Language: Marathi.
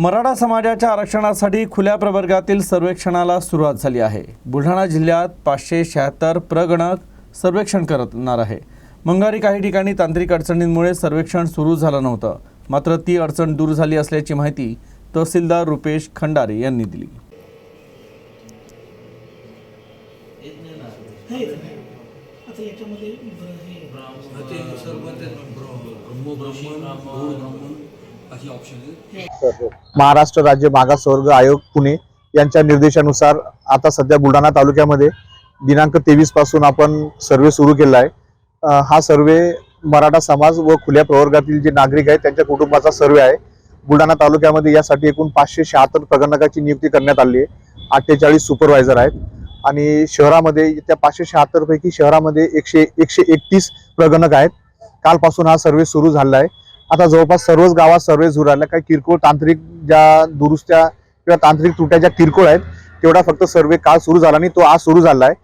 मराठा समाजाच्या आरक्षणासाठी खुल्या प्रवर्गातील सर्वेक्षणाला सुरुवात झाली आहे. बुलढाणा जिल्ह्यात पाचशे शहात्तर प्रगणक सर्वेक्षण करणार आहे. मंगारी काही ठिकाणी तांत्रिक अडचणींमुळे सर्वेक्षण सुरू झालं नव्हतं. मात्र ती अडचण दूर झाली असल्याची माहिती तहसीलदार रुपेश खंडारे यांनी दिली. याच्यामध्ये महाराष्ट्र राज्य मागासवर्ग आयोग पुणे यांच्या निर्देशानुसार आता सध्या बुलढाणा तालुक्यामध्ये दिनांक तेवीसपासून आपण सर्वे सुरू केला आहे. हा सर्वे मराठा समाज व खुल्या प्रवर्गातील जे नागरिक आहेत त्यांच्या कुटुंबाचा सर्वे आहे. बुलढाणा तालुक्यामध्ये यासाठी एकूण पाचशे शहात्तर प्रगणकाची नियुक्ती करण्यात आली आहे. अठ्ठेचाळीस सुपरवायझर आहेत. आणि शहरामध्ये त्या पाचशे शहात्तर पैकी शहरामध्ये एकशे एकशे एकतीस प्रगणक आहेत. कालपासून हा सर्वे सुरू झाला आहे. आता जवळपास सर्वच गावात सर्वे सुरू राहिला काही किरकोळ तांत्रिक ज्या दुरुस्त्या किंवा तांत्रिक तुट्या ज्या किरकोळ आहेत तेवढा फक्त सर्वे काल सुरू झाला आणि तो आज सुरू झाला आहे.